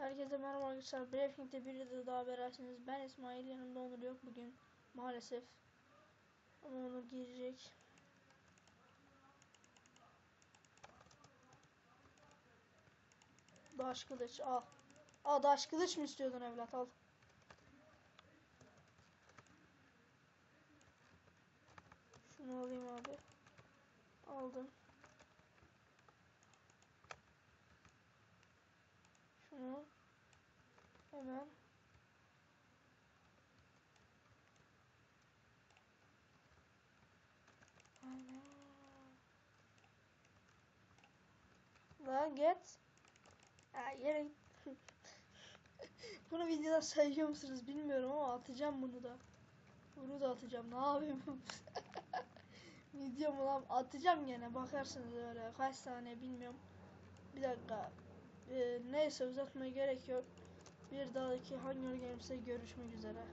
Herkese merhaba arkadaşlar. Briefing'de bir videoda daha berabersiniz. Ben İsmail yanımda Onur yok bugün maalesef. Ama Onur girecek. Daş kılıç al. Aa daş kılıç mı istiyordun evlat al. Şunu alayım abi. Aldım. Şunu hemen. Lan git. Ha, yere. Bunu videoda sayıyor musunuz bilmiyorum ama atacağım bunu da. Bunu da atacağım. Ne yapayım? Video mu lan? Atacağım gene. Bakarsınız öyle. Kaç saniye bilmiyorum. Bir dakika. Ee, neyse uzatmaya gerek yok. Bir dahaki Hunger Games'e görüşmek üzere.